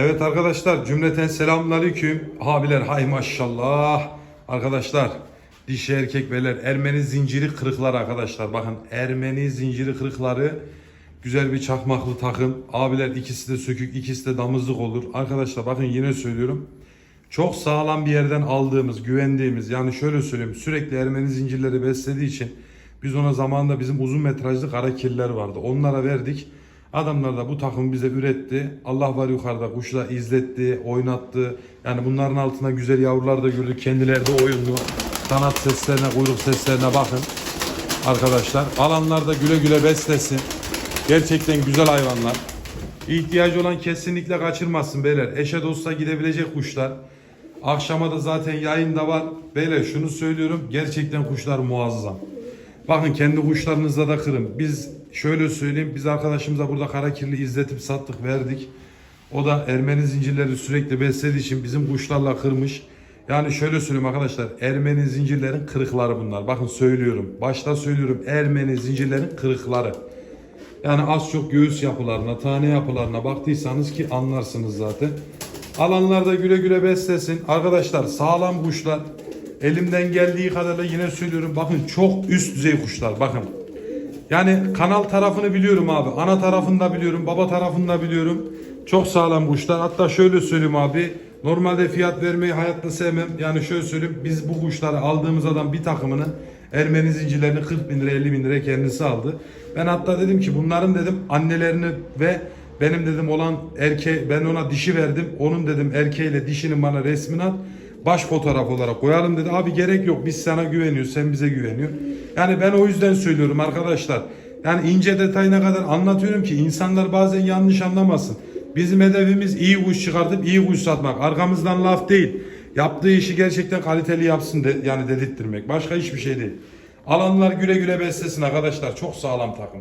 Evet arkadaşlar cümleten selamünaleyküm. Abiler hay maşallah. Arkadaşlar dişi erkek beler Ermeni zinciri kırıklar arkadaşlar. Bakın Ermeni zinciri kırıkları güzel bir çakmaklı takım. Abiler ikisi de sökük ikisi de damızlık olur. Arkadaşlar bakın yine söylüyorum. Çok sağlam bir yerden aldığımız, güvendiğimiz yani şöyle söyleyeyim sürekli Ermeni zincirleri beslediği için biz ona zamanında bizim uzun metrajlı kara kirler vardı. Onlara verdik. Adamlar da bu takımı bize üretti. Allah var yukarıda kuşla izletti, oynattı. Yani bunların altına güzel yavrular da gördük. Kendileri de oyunlu. Kanat seslerine, kuyruk seslerine bakın. Arkadaşlar alanlar da güle güle beslesin. Gerçekten güzel hayvanlar. İhtiyacı olan kesinlikle kaçırmasın beyler. Eşe dosta gidebilecek kuşlar. Akşama da zaten yayında var. Beyler şunu söylüyorum. Gerçekten kuşlar muazzam. Bakın kendi kuşlarınızla da kırın. Biz şöyle söyleyeyim. Biz arkadaşımıza burada kara kirli izletip sattık verdik. O da Ermeni zincirleri sürekli beslediği için bizim kuşlarla kırmış. Yani şöyle söyleyeyim arkadaşlar. Ermeni zincirlerin kırıkları bunlar. Bakın söylüyorum. Başta söylüyorum. Ermeni zincirlerin kırıkları. Yani az çok göğüs yapılarına, tane yapılarına baktıysanız ki anlarsınız zaten. Alanlarda güle güle beslesin. Arkadaşlar sağlam kuşlar. Elimden geldiği kadarıyla yine söylüyorum. Bakın çok üst düzey kuşlar. Bakın. Yani kanal tarafını biliyorum abi. Ana tarafını da biliyorum. Baba tarafını da biliyorum. Çok sağlam kuşlar. Hatta şöyle söyleyeyim abi. Normalde fiyat vermeyi hayatta sevmem. Yani şöyle söyleyeyim. Biz bu kuşları aldığımız adam bir takımını Ermeni zincirlerini 40 bin lira 50 bin lira kendisi aldı. Ben hatta dedim ki bunların dedim annelerini ve benim dedim olan erkeği ben ona dişi verdim. Onun dedim erkeğiyle dişinin bana resmini at. Baş fotoğraf olarak koyalım dedi. Abi gerek yok biz sana güveniyoruz sen bize güveniyor. Yani ben o yüzden söylüyorum arkadaşlar. Yani ince detayına kadar anlatıyorum ki insanlar bazen yanlış anlamasın. Bizim hedefimiz iyi kuş çıkartıp iyi kuş satmak. Arkamızdan laf değil. Yaptığı işi gerçekten kaliteli yapsın de, yani dedirttirmek. Başka hiçbir şey değil. Alanlar güle güle beslesin arkadaşlar. Çok sağlam takım.